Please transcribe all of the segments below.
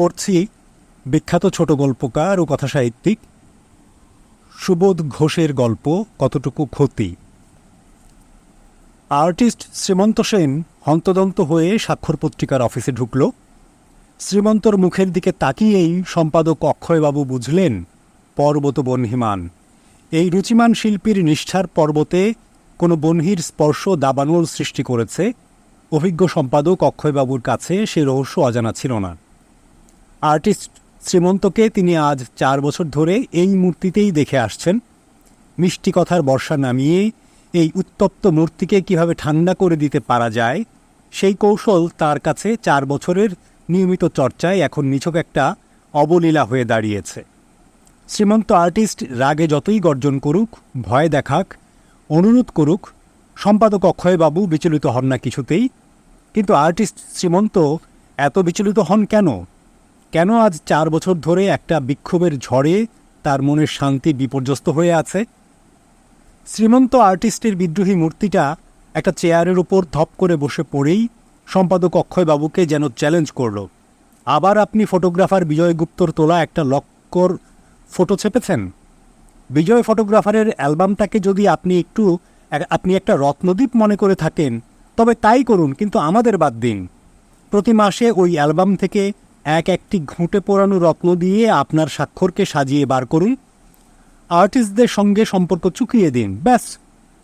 পড়ছি বিখ্যাত ছোট গল্পকার ও কথাসাহিত্যিক সুবোধ ঘোষের গল্প কতটুকু ক্ষতি? আর্টিস্ট শ্রীমন্ত সেন হন্তদন্ত হয়ে স্বাক্ষর পত্রিকার অফিসে ঢুকল। শ্রীমন্তর মুখের দিকে তাকিয়েই সম্পাদক অক্ষয়বাবু বুঝলেন, পর্বত বহ্নিমান এই রুচিমান শিল্পীর নিষ্ঠার পর্বতে কোনো বহ্নির স্পর্শ দাবানল সৃষ্টি করেছে। অভিজ্ঞ সম্পাদক অক্ষয়বাবুর কাছে সে রহস্য অজানা ছিল না। আর্টিস্ট শ্রীমন্তকে তিনি আজ চার বছর ধরে এই মূর্তিতেই দেখে আসছেন। মিষ্টি কথার বর্ষা নামিয়ে এই উত্তপ্ত মূর্তিকে কীভাবে ঠান্ডা করে দিতে পারা যায়, সেই কৌশল তার কাছে চার বছরের নিয়মিত চর্চায় এখন নিছক একটা অবলীলা হয়ে দাঁড়িয়েছে। শ্রীমন্ত আর্টিস্ট রাগে যতই গর্জন করুক, ভয় দেখাক, অনুরোধ করুক, সম্পাদক অক্ষয়বাবু বিচলিত হন না কিছুতেই। কিন্তু আর্টিস্ট শ্রীমন্ত এত বিচলিত হন কেন? কেন আজ চার বছর ধরে একটা বিক্ষোভের ঝড়ে তার মনের শান্তি বিপর্যস্ত হয়ে আছে? শ্রীমন্ত আর্টিস্টের বিদ্রোহী মূর্তিটা একটা চেয়ারের উপর ধপ করে বসে পড়েই সম্পাদক অক্ষয়বাবুকে যেন চ্যালেঞ্জ করল। আবার আপনি ফটোগ্রাফার বিজয় গুপ্তর তোলা একটা লক্কর ফটো ছেপেছেন? বিজয় ফটোগ্রাফারের অ্যালবামটাকে যদি আপনি একটু, আপনি একটা রত্নদ্বীপ মনে করে থাকেন, তবে তাই করুন, কিন্তু আমাদের বাদ দিন। প্রতি মাসে ওই অ্যালবাম থেকে এক একটি ঘুঁটে পোড়ানো রত্ন দিয়ে আপনার স্বাক্ষরকে সাজিয়ে বার করুন। আর্টিস্টদের সঙ্গে সম্পর্ক চুকিয়ে দিন, ব্যাস।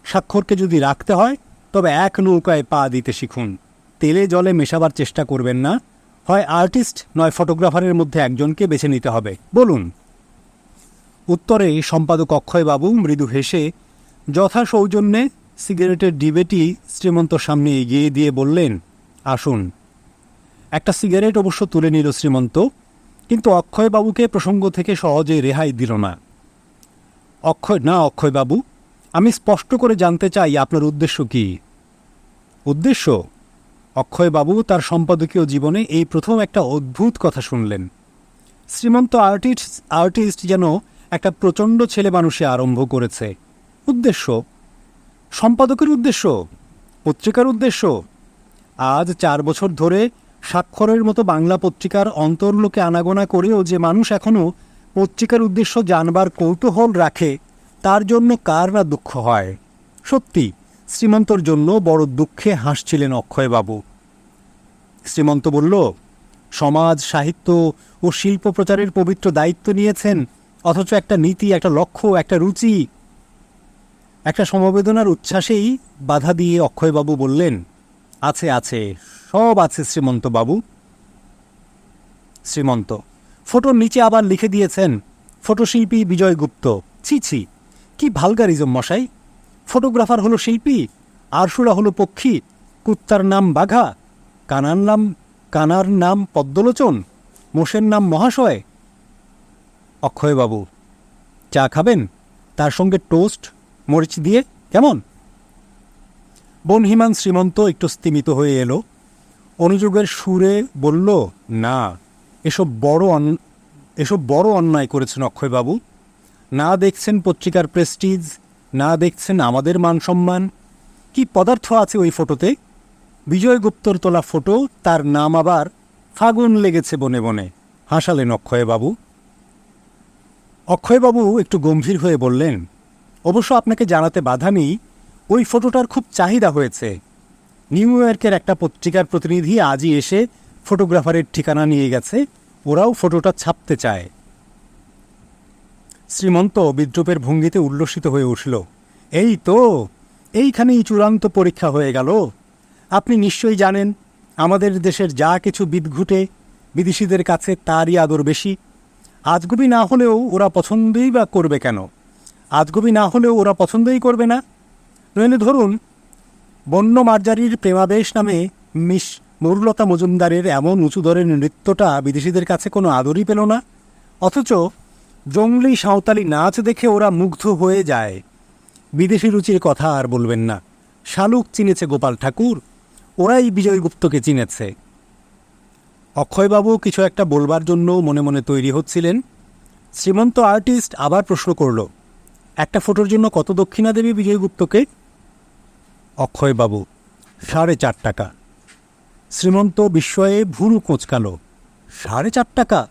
স্বাক্ষরকে যদি রাখতে হয়, তবে এক নৌকায় পা দিতে শিখুন। তেলে জলে মেশাবার চেষ্টা করবেন না। হয় আর্টিস্ট, নয় ফটোগ্রাফারের মধ্যে একজনকে বেছে নিতে হবে। বলুন। উত্তরে সম্পাদক অক্ষয়বাবু মৃদু হেসে, যথা সৌজন্যে সিগারেটের ডিবেটি শ্রীমন্তর সামনে এগিয়ে দিয়ে বললেন, আসুন। একটা সিগারেট অবশ্য তুলে নিল শ্রীমন্ত, কিন্তু অক্ষয়বাবুকে প্রসঙ্গ থেকে সহজে রেহাই দিল না। অক্ষয়, না অক্ষয়বাবু, আমি স্পষ্ট করে জানতে চাই আপনার উদ্দেশ্য কি? উদ্দেশ্য? অক্ষয়বাবু তার সম্পাদকীয় জীবনে এই প্রথম একটা অদ্ভুত কথা শুনলেন। শ্রীমন্ত আর্টিস্ট আর্টিস্ট যেন একটা প্রচণ্ড ছেলে মানুষে আরম্ভ করেছে। উদ্দেশ্য? সম্পাদকের উদ্দেশ্য? পত্রিকার উদ্দেশ্য? আজ চার বছর ধরে স্বাক্ষরের মতো বাংলা পত্রিকার অন্তর্লোকে আনাগোনা করেও যে মানুষ এখনও পত্রিকার উদ্দেশ্য জানবার কৌতূহল রাখে, তার জন্য কার না দুঃখ হয়? সত্যি, শ্রীমন্তর জন্য বড় দুঃখে হাসছিলেন অক্ষয়বাবু। শ্রীমন্ত বলল, সমাজ, সাহিত্য ও শিল্প প্রচারের পবিত্র দায়িত্ব নিয়েছেন, অথচ একটা নীতি, একটা লক্ষ্য, একটা রুচি। একটা সমবেদনার উচ্ছ্বাসেই বাধা দিয়ে অক্ষয়বাবু বললেন আছে আছে, সব আছে শ্রীমন্ত বাবু। শ্রীমন্ত, ফটোর নিচে আবার লিখে দিয়েছেন, ফটোশিল্পী বিজয় গুপ্ত। ছি ছি, কি ভালগারিজম মশাই। ফটোগ্রাফার হলো শিল্পী, আরশুরা হলো পক্ষী, কুত্তার নাম বাঘা, কানার নাম কানার নাম পদ্মলোচন, মোষের নাম মহাশয়। অক্ষয়বাবু, চা খাবেন? তার সঙ্গে টোস্ট, মরিচ দিয়ে, কেমন? বনহিমান শ্রীমন্ত একটু স্তিমিত হয়ে এলো। অনুযোগের সুরে বলল, না, এসব বড় এসব বড় অন্যায় করেছেন অক্ষয়বাবু। না দেখছেন পত্রিকার প্রেস্টিজ না দেখছেন আমাদের মান সম্মান। কি পদার্থ আছে ওই ফটোতে বিজয় গুপ্তর তোলা ফটো তার নাম আবার ফাগুন লেগেছে বনে বনে। হাসালেন অক্ষয়বাবু। অক্ষয়বাবু একটু গম্ভীর হয়ে বললেন, অবশ্য আপনাকে জানাতে বাধা নেই ওই ফটোটার খুব চাহিদা হয়েছে। নিউ ইয়র্কের একটা পত্রিকার প্রতিনিধি আজই এসে ফটোগ্রাফারের ঠিকানা নিয়ে গেছে, ওরাও ফটোটা ছাপতে চায়। শ্রীমন্ত বিদ্রুপের ভঙ্গিতে উল্লসিত হয়ে উঠল, এই তো, এইখানেই চূড়ান্ত পরীক্ষা হয়ে গেল। আপনি নিশ্চয়ই জানেন, আমাদের দেশের যা কিছু বিদঘুটে, বিদেশিদের কাছে তারই আদর বেশি। আজগুবি না হলেও ওরা পছন্দই বা করবে কেন? আজগুবি না হলেও ওরা পছন্দই করবে না। নইলে ধরুন, বন্য মার্জারির প্রেমাবেশ নামে মিস মরুলতা মজুমদারের এমন উঁচু দরের নৃত্যটা বিদেশিদের কাছে কোনো আদরই পেল না। অথচ জঙ্গলি সাঁওতালি নাচ দেখে ওরা মুগ্ধ হয়ে যায়। বিদেশি রুচির কথা আর বলবেন না। শালুক চিনেছে গোপাল ঠাকুর, ওরাই বিজয়গুপ্তকে চিনেছে। অক্ষয়বাবু কিছু একটা বলবার জন্য মনে মনে তৈরি হচ্ছিলেন। শ্রীমন্ত আর্টিস্ট আবার প্রশ্ন করল, একটা ফটোর জন্য কত দক্ষিণা দেবে বিজয়গুপ্তকে? অক্ষয়বাবু, সাড়ে চার টাকা। শ্রীমন্ত বিস্ময়ে ভুরু কোঁচকাল, সাড়ে চার টাকা?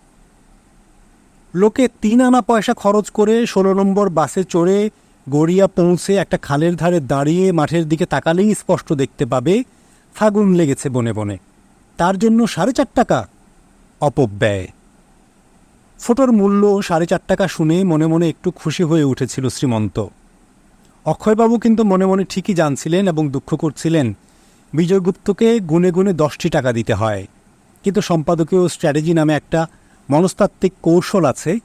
লোকে তিন আনা পয়সা খরচ করে ষোলো নম্বর বাসে চড়ে গড়িয়া পৌঁছে একটা খালের ধারে দাঁড়িয়ে মাঠের দিকে তাকালেই স্পষ্ট দেখতে পাবে, ফাগুন লেগেছে বনে বনে। তার জন্য সাড়ে চার টাকা? অপব্যয়। ফোটোর মূল্য সাড়ে চার টাকা শুনে মনে মনে একটু খুশি হয়ে উঠেছিল শ্রীমন্ত। অক্ষয়বাবু কিন্তু মনে মনে ঠিকই জানছিলেন এবং দুঃখ করছিলেন। বিজয়গুপ্তকে গুনে গুনে দশটি টাকা দিতে হয়। কিন্তু সম্পাদকীয় স্ট্র্যাটেজি নামে একটা মনস্তাত্ত্বিক কৌশল আছে।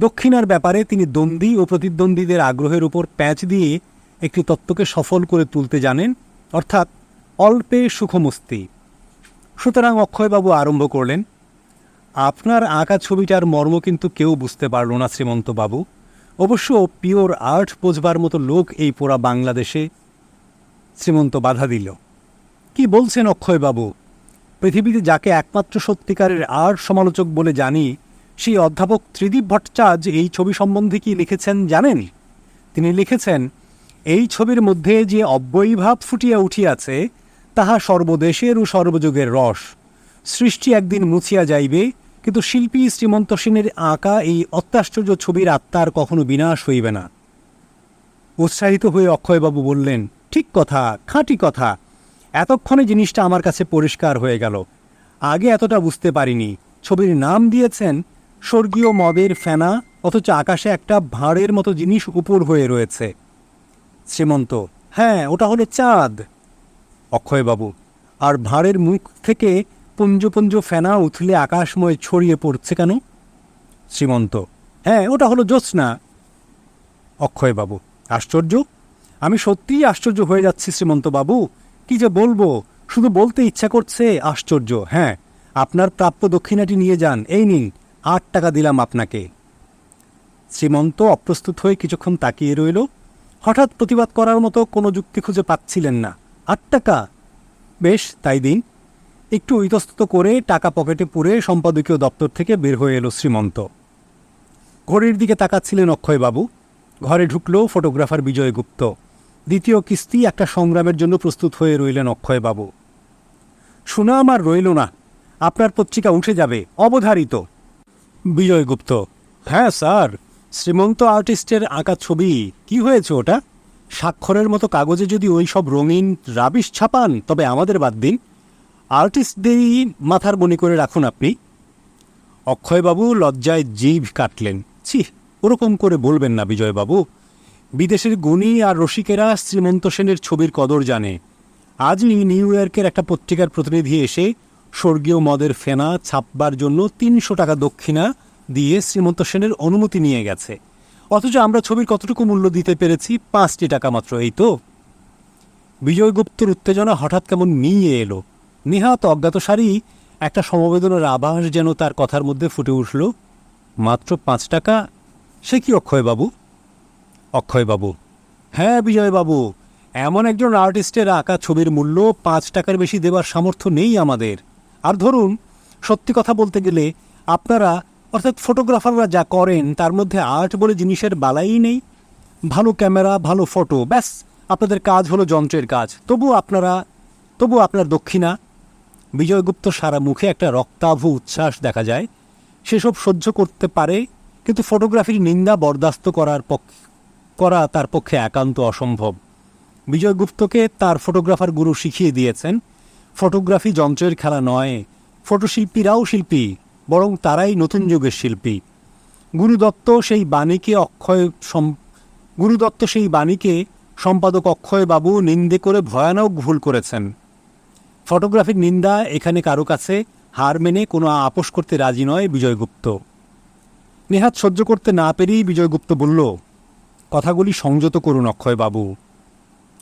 দক্ষিণার ব্যাপারে তিনি দ্বন্দ্বী ও প্রতিদ্বন্দ্বীদের আগ্রহের উপর প্যাঁচ দিয়ে একটি তত্ত্বকে সফল করে তুলতে জানেন, অর্থাৎ অল্পে সুখমস্তি। সুতরাং অক্ষয়বাবু আরম্ভ করলেন, আপনার আঁকা ছবিটার মর্ম কিন্তু কেউ বুঝতে পারল না শ্রীমন্তবাবু। অবশ্য পিওর আর্ট বোঝবার মতো লোক এই পোড়া বাংলাদেশে শ্রীমন্ত বাধা দিল। কি বলছেন অক্ষয়বাবু? পৃথিবীতে যাকে একমাত্র সত্যিকারের আর্ট সমালোচক বলে জানি, সেই অধ্যাপক ত্রিদীপ ভট্টাচার্য এই ছবি সম্বন্ধে কি লিখেছেন জানেন? তিনি লিখেছেন, এই ছবির মধ্যে যে অব্যয়ীভাব ফুটিয়া উঠিয়াছে, তাহা সর্বদেশের ও সর্বযুগের রস। সৃষ্টি একদিন মুছিয়া যাইবে কিন্তু শিল্পী শ্রীমন্ত সেনের আঁকা এই অত্যাশ্চর্য ছবির আত্মার কখনো বিনাশ হইবে না। উৎসাহিত হয়ে অক্ষয়বাবু বললেন, ঠিক কথা, খাঁটি কথা। এতক্ষণে জিনিসটা আমার কাছে পরিষ্কার হয়ে গেল। আগে এতটা বুঝতে পারিনি। ছবির নাম দিয়েছেন স্বর্গীয় মদের ফেনা, অথচ আকাশে একটা ভাঁড়ের মতো জিনিস উপর হয়ে রয়েছে। শ্রীমন্ত হ্যাঁ ওটা হলো চাঁদ। অক্ষয়বাবু, আর ভাঁড়ের মুখ থেকে পুঞ্জ পুঞ্জ ফেনা উথলে আকাশময় ছড়িয়ে পড়ছে কেন? শ্রীমন্ত। হ্যাঁ ওটা হলো জ্যোৎস্না। অক্ষয়বাবু আশ্চর্য? আমি সত্যিই আশ্চর্য হয়ে যাচ্ছি শ্রীমন্তবাবু কি যে বলব শুধু বলতে ইচ্ছা করছে আশ্চর্য। হ্যাঁ আপনার প্রাপ্য দক্ষিণাটি নিয়ে যান এই নিন আট টাকা দিলাম আপনাকে। শ্রীমন্ত অপ্রস্তুত হয়ে কিছুক্ষণ তাকিয়ে রইল। হঠাৎ প্রতিবাদ করার মতো কোনো যুক্তি খুঁজে পাচ্ছিলেন না। আট টাকা? বেশ তাই দিন। একটু ইতস্তত করে টাকা পকেটে পুরে সম্পাদকীয় দপ্তর থেকে বের হয়ে এলো শ্রীমন্ত। ঘড়ির দিকে তাকাচ্ছিলেন অক্ষয়বাবু। ঘরে ঢুকলো ফটোগ্রাফার বিজয় গুপ্ত। দ্বিতীয় কিস্তি একটা সংগ্রামের জন্য প্রস্তুত হয়ে রইলেন অক্ষয়বাবু। সুনাম আর রইল না। আপনার পত্রিকা উঠে যাবে। অবধারিত। বিজয় গুপ্ত। হ্যাঁ স্যার। শ্রীমন্ত আর্টিস্টের আঁকা ছবি। কি হয়েছে ওটা? স্বাক্ষরের মতো কাগজে যদি ওই সব রঙিন রাবিশ ছাপান, তবে আমাদের বাদ দিন। আর্টিস্টদেরই মাথার মনে করে রাখুন আপনি। অক্ষয়বাবু লজ্জায় জিভ কাটলেন। ছি, ওরকম করে বলবেন না বিজয়বাবু। বিদেশের গুণী আর রসিকেরা শ্রীমন্ত সেনের ছবির কদর জানে। আজই নিউ ইয়র্কের একটা পত্রিকার প্রতিনিধি এসে স্বর্গীয় মদের ফেনা ছাপবার জন্য তিনশো টাকা দক্ষিণা দিয়ে শ্রীমন্ত সেনের অনুমতি নিয়ে গেছে। অথচ আমরা ছবির কতটুকু মূল্য দিতে পেরেছি পাঁচটি টাকা মাত্র, এই তো? বিজয়গুপ্তর উত্তেজনা হঠাৎ কেমন নিয়ে এলো। নেহাত অজ্ঞাতসারী একটা সমবেদনার আভাস যেন তার কথার মধ্যে ফুটে উঠল, মাত্র পাঁচ টাকা? সে কি অক্ষয়বাবু? অক্ষয়বাবু? হ্যাঁ বিজয়বাবু, এমন একজন আর্টিস্টের আঁকা ছবির মূল্য পাঁচ টাকার বেশি দেবার সামর্থ্য নেই আমাদের। আর ধরুন, সত্যি কথা বলতে গেলে আপনারা, অর্থাৎ ফটোগ্রাফাররা যা করেন, তার মধ্যে আর্ট বলে জিনিসের বালাই নেই। ভালো ক্যামেরা, ভালো ফটো, ব্যাস, আপনাদের কাজ হলো যন্ত্রের কাজ। তবু আপনারা তবু আপনার দক্ষিণা বিজয়গুপ্ত সারা মুখে একটা রক্তাভ উচ্ছ্বাস দেখা যায়। সেসব সহ্য করতে পারে, কিন্তু ফটোগ্রাফির নিন্দা বরদাস্ত করার পক্ষে করা তার পক্ষে একান্ত অসম্ভব। বিজয়গুপ্তকে তার ফটোগ্রাফার গুরু শিখিয়ে দিয়েছেন, ফটোগ্রাফি যন্ত্রের খেলা নয়, ফটোশিল্পীরাও শিল্পী, বরং তারাই নতুন যুগের শিল্পী। গুরুদত্ত সেই বাণীকে অক্ষয় গুরুদত্ত সেই বাণীকে সম্পাদক অক্ষয় বাবু নিন্দে করে ভয়ানক ভুল করেছেন। ফটোগ্রাফির নিন্দা এখানে কারও কাছে হার মেনে কোনো আপোষ করতে রাজি নয় বিজয়গুপ্ত। নেহাত সহ্য করতে না পেরেই বিজয়গুপ্ত বলল, কথাগুলি সংযত করুন অক্ষয়বাবু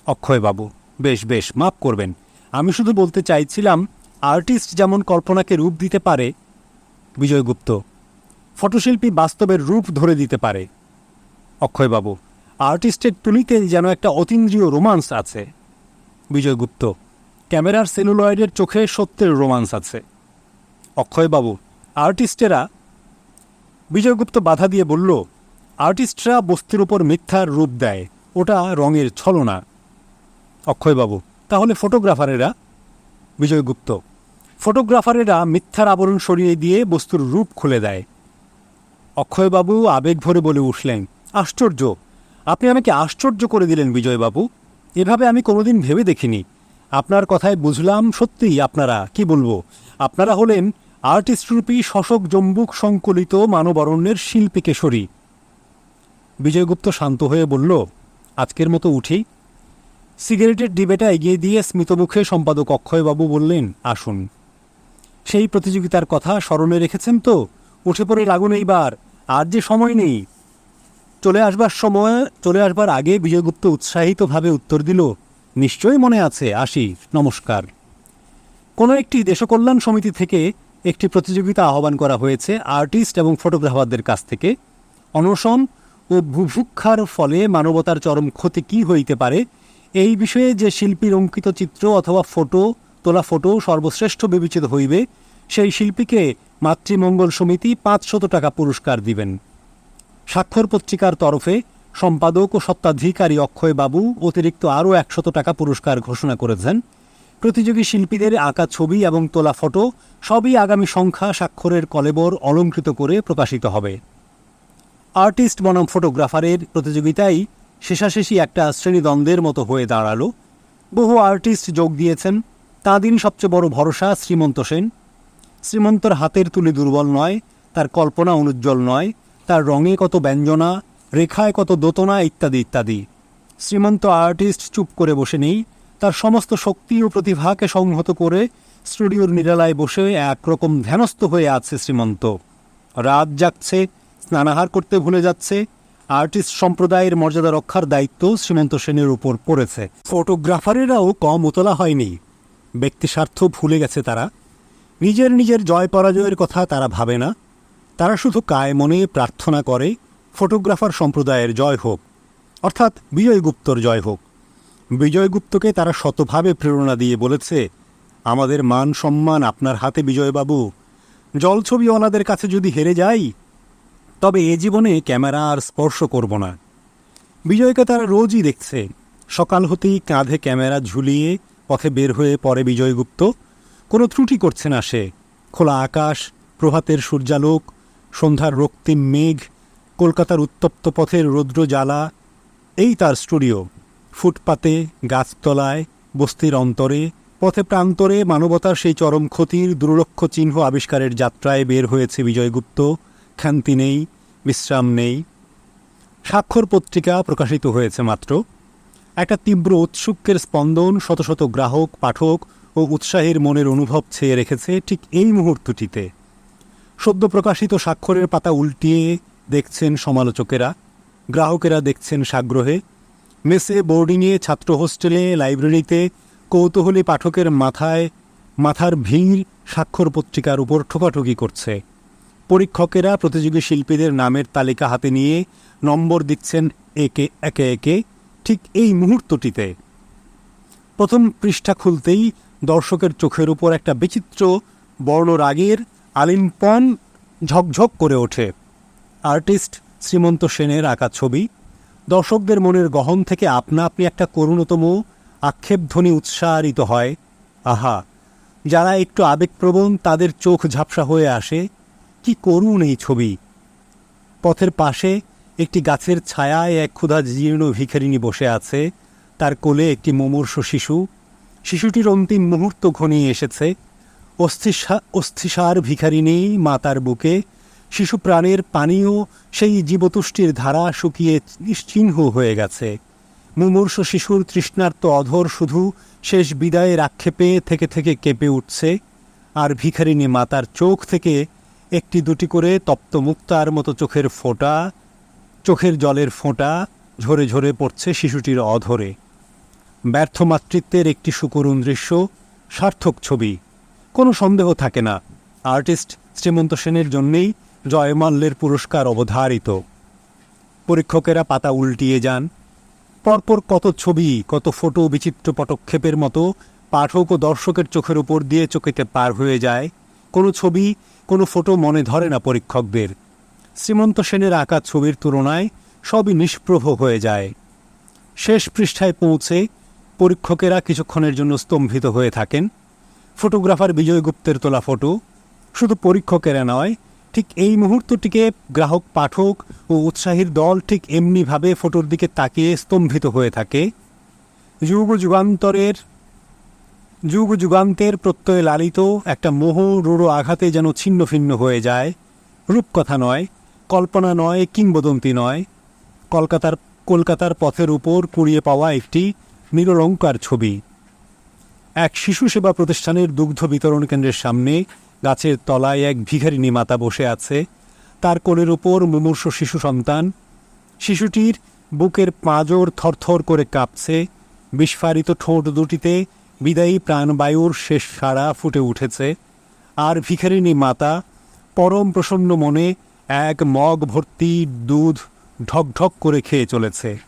অক্ষয়বাবু বেশ বেশ মাপ করবেন। আমি শুধু বলতে চাইছিলাম, আর্টিস্ট যেমন কল্পনাকে রূপ দিতে পারে, বিজয়গুপ্ত, ফটোশিল্পী বাস্তবের রূপ ধরে দিতে পারে। অক্ষয়বাবু আর্টিস্টের তুলিতে যেন একটা অতীন্দ্রিয় রোমান্স আছে। বিজয়গুপ্ত ক্যামেরার সেলুলয়েডের চোখে সত্যের রোমান্স আছে। অক্ষয়বাবু, আর্টিস্টেরা বিজয়গুপ্ত বাধা দিয়ে বলল, আর্টিস্টরা বস্তির উপর মিথ্যার রূপ দেয়, ওটা রঙের ছলনা। অক্ষয়বাবু, তাহলে ফটোগ্রাফারেরা? বিজয়গুপ্ত, ফটোগ্রাফারেরা মিথ্যার আবরণ সরিয়ে দিয়ে বস্তুর রূপ খুলে দেয়। অক্ষয়বাবু আবেগ ভরে বলে উঠলেন, আশ্চর্য! আপনি আমাকে আশ্চর্য করে দিলেন বিজয়বাবু। এভাবে আমি কোনোদিন ভেবে দেখিনি। আপনার কথায় বুঝলাম সত্যিই আপনারা, কি বলব? আপনারা হলেন আর্টিস্ট রূপী শশক জম্বুক সংকলিত মানবরণ্যের শিল্পী কেশরী। বিজয়গুপ্ত শান্ত হয়ে বলল, আজকের মতো উঠেই সিগারেটের ডিবেটা এগিয়ে দিয়ে স্মিতমুখে সম্পাদক অক্ষয়বাবু বললেন, আসুন। সেই প্রতিযোগিতার কথা স্মরণে রেখেছেন তো? উঠে পড়ে লাগুন এইবার, আর যে সময় নেই। চলে আসবার সময়, চলে আসবার আগে বিজয়গুপ্ত উৎসাহিতভাবে উত্তর দিল নিশ্চয়ই মনে আছে আসি নমস্কার। কোনো একটি দেশকল্যাণ সমিতি থেকে একটি প্রতিযোগিতা আহ্বান করা হয়েছে আর্টিস্ট এবং ফটোগ্রাফারদের কাছ থেকে। অনশন ও ভুভুক্ষার ফলে মানবতার চরম ক্ষতি কী হইতে পারে, এই বিষয়ে যে শিল্পীর অঙ্কিত চিত্র অথবা ফটো তোলা ফটো সর্বশ্রেষ্ঠ বিবেচিত হইবে, সেই শিল্পীকে মাতৃমঙ্গল সমিতি পাঁচশত টাকা পুরস্কার দিবেন। স্বাক্ষর পত্রিকার তরফে সম্পাদক ও সত্ত্বাধিকারী অক্ষয় বাবু অতিরিক্ত আরও একশত টাকা পুরস্কার ঘোষণা করেছেন। প্রতিযোগী শিল্পীদের আঁকা ছবি এবং তোলা ফটো সবই আগামী সংখ্যা স্বাক্ষরের কলেবর অলঙ্কৃত করে প্রকাশিত হবে। আর্টিস্ট বনাম ফটোগ্রাফারের প্রতিযোগিতাই শেষাশেষি একটা শ্রেণীদ্বন্দ্বের মতো হয়ে দাঁড়াল। বহু আর্টিস্ট যোগ দিয়েছেন। তাঁদেরই সবচেয়ে বড় ভরসা শ্রীমন্ত সেন। শ্রীমন্তর হাতের তুলি দুর্বল নয়, তার কল্পনা অনুজ্জ্বল নয়, তার রঙে কত ব্যঞ্জনা রেখায় কত দোতনা ইত্যাদি ইত্যাদি। শ্রীমন্ত আর্টিস্ট চুপ করে বসে নেই, তার সমস্ত শক্তি ও প্রতিভাকে সংহত করে স্টুডিওর নিরালায় বসে একরকম ধ্যানস্থ হয়ে আছে শ্রীমন্ত। রাত জাগছে, স্নানাহার করতে ভুলে যাচ্ছে, আর্টিস্ট সম্প্রদায়ের মর্যাদা রক্ষার দায়িত্ব শ্রীমন্ত সেনের উপর পড়েছে। ফটোগ্রাফারেরাও কম উতলা হয়নি। ব্যক্তিস্বার্থ ভুলে গেছে তারা। নিজের নিজের জয় পরাজয়ের কথা তারা ভাবে না। তারা শুধু কায় মনে প্রার্থনা করে ফটোগ্রাফার সম্প্রদায়ের জয় হোক, অর্থাৎ বিজয়গুপ্তর জয় হোক। বিজয়গুপ্তকে তারা শতভাবে প্রেরণা দিয়ে বলেছে, আমাদের মান সম্মান আপনার হাতে বিজয়বাবু। জলছবিওয়ালাদের কাছে যদি হেরে যাই, তবে এ জীবনে ক্যামেরা আর স্পর্শ করব না। বিজয়কে তারা রোজই দেখছে। সকাল হতেই কাঁধে ক্যামেরা ঝুলিয়ে পথে বের হয়ে পরে বিজয়গুপ্ত কোনো ত্রুটি করছে না সে। খোলা আকাশ, প্রভাতের সূর্যালোক, সন্ধ্যার রক্তিম মেঘ কলকাতার উত্তপ্ত পথের রৌদ্র জ্বালা, এই তার স্টুডিও। ফুটপাতে, গাছতলায়, বস্তির অন্তরে, পথে প্রান্তরে মানবতার সেই চরম ক্ষতির দুর্লক্ষ চিহ্ন আবিষ্কারের যাত্রায় বের হয়েছে বিজয়গুপ্ত। ক্ষান্তি নেই, বিশ্রাম নেই। স্বাক্ষর পত্রিকা প্রকাশিত হয়েছে মাত্র। একটা তীব্র উৎসুকের স্পন্দন শত শত গ্রাহক, পাঠক ও উৎসাহের মনের অনুভব ছেয়ে রেখেছে ঠিক এই মুহূর্তটিতে। সদ্য প্রকাশিত স্বাক্ষরের পাতা উল্টিয়ে দেখছেন সমালোচকেরা, গ্রাহকেরা দেখছেন সাগ্রহে। মেসে বোর্ডিংয়ে ছাত্র হোস্টেলে, লাইব্রেরিতে কৌতূহলী পাঠকের মাথায়, মাথার ভিড় স্বাক্ষর পত্রিকার উপর ঠোকাঠুকি করছে। পরীক্ষকেরা প্রতিযোগী শিল্পীদের নামের তালিকা হাতে নিয়ে নম্বর দিচ্ছেন একে একে একে, ঠিক এই মুহূর্তটিতে। প্রথম পৃষ্ঠা খুলতেই দর্শকের চোখের উপর একটা বিচিত্র বর্ণরাগের আলিম্পন ঝকঝক করে ওঠে। আর্টিস্ট শ্রীমন্ত সেনের আঁকা ছবি। দর্শকদের মনের গহন থেকে আপনা আপনি একটা করুণতম, আক্ষেপধ্বনি উৎসাহিত হয়। আহা, যারা একটু আবেগপ্রবণ, তাদের চোখ ঝাপসা হয়ে আসে, কি করুণ এই ছবি। পথের পাশে একটি গাছের ছায়ায় এক ক্ষুধা জীর্ণ ভিখারিণী বসে আছে। তার কোলে একটি মুমূর্ষ শিশু। শিশুটির অন্তিম মুহূর্ত ঘনিয়ে এসেছে। অস্থিসা, অস্থিসার ভিখারিনী মাতার বুকে শিশু প্রাণের পানীয় সেই জীবতুষ্টির ধারা শুকিয়ে নিশ্চিহ্ন হয়ে গেছে। মুমূর্ষ শিশুর তৃষ্ণার্ত অধর শুধু শেষ বিদায়ের আক্ষেপে থেকে থেকে কেঁপে উঠছে, আর ভিখারিণী মাতার চোখ থেকে একটি দুটি করে তপ্ত মুক্তার মতো চোখের ফোঁটা, চোখের জলের ফোঁটা ঝরে ঝরে পড়ছে শিশুটির অধরে। ব্যর্থ মাতৃত্বের একটি সুকরুণ দৃশ্য, সার্থক ছবি। কোনো সন্দেহ থাকে না। আর্টিস্ট শ্রীমন্ত সেনের জন্যেই জয়মাল্যের পুরস্কার অবধারিত। পরীক্ষকেরা পাতা উল্টিয়ে যান। পরপর কত ছবি, কত ফটো বিচিত্র পটক্ষেপের মতো পাঠক ও দর্শকের চোখের উপর দিয়ে চোখেতে পার হয়ে যায়। কোনো ছবি, কোনো ফটো মনে ধরে না পরীক্ষকদের। শ্রীমন্ত সেনের আঁকা ছবির তুলনায় সবই নিষ্প্রভ হয়ে যায়। শেষ পৃষ্ঠায় পৌঁছে পরীক্ষকেরা কিছুক্ষণের জন্য স্তম্ভিত হয়ে থাকেন। ফটোগ্রাফার বিজয় গুপ্তের তোলা ফটো শুধু পরীক্ষকেরা নয় ঠিক এই মুহূর্তটিকে গ্রাহক, পাঠক ও উৎসাহীর দল ঠিক এমনিভাবে ফটোর দিকে তাকিয়ে স্তম্ভিত হয়ে থাকে। যুগ যুগান্তরের যুগ যুগান্তের প্রত্যয়ে লালিত একটা মোহ রূঢ় আঘাতে যেন ছিন্ন ভিন্ন হয়ে যায়। রূপকথা নয়, কল্পনা নয়, কিংবদন্তি নয়। কলকাতার কলকাতার পথের উপর কুড়িয়ে পাওয়া একটি নিরলঙ্কার ছবি। এক শিশু সেবা প্রতিষ্ঠানের দুগ্ধ বিতরণ কেন্দ্রের সামনে গাছের তলায় এক ভিখারিনী মাতা বসে আছে। তার কোলের ওপর মুমূর্ষ শিশু সন্তান। শিশুটির বুকের পাঁজর থরথর করে কাঁপছে। বিস্ফারিত ঠোঁট দুটিতে বিদায়ী প্রাণবায়ুর শেষ সারা ফুটে উঠেছে। আর ভিখারিনী মাতা পরম প্রসন্ন মনে এক মগ ভর্তি দুধ ঢকঢক করে খেয়ে চলেছে।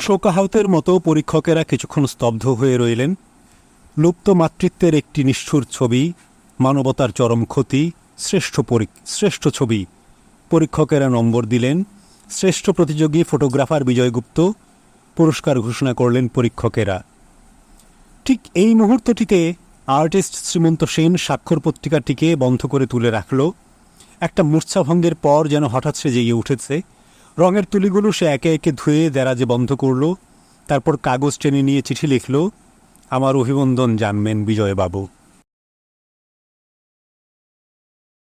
শোকাহতের মতো পরীক্ষকেরা কিছুক্ষণ স্তব্ধ হয়ে রইলেন। লুপ্ত মাতৃত্বের একটি নিষ্ঠুর ছবি মানবতার চরম ক্ষতি, শ্রেষ্ঠ শ্রেষ্ঠ ছবি। পরীক্ষকেরা নম্বর দিলেন, শ্রেষ্ঠ প্রতিযোগী ফটোগ্রাফার বিজয়গুপ্ত পুরস্কার ঘোষণা করলেন পরীক্ষকেরা। ঠিক এই মুহূর্তটিতে আর্টিস্ট শ্রীমন্ত সেন স্বাক্ষর পত্রিকাটিকে বন্ধ করে তুলে রাখল। একটা মূর্ছাভঙ্গের পর যেন হঠাৎ সে জেগে উঠেছে। রঙের তুলিগুলো সে একে একে ধুয়ে দেরাজে বন্ধ করল। তারপর কাগজ টেনে নিয়ে চিঠি লিখল, আমার অভিনন্দন জানবেন বিজয়বাবু।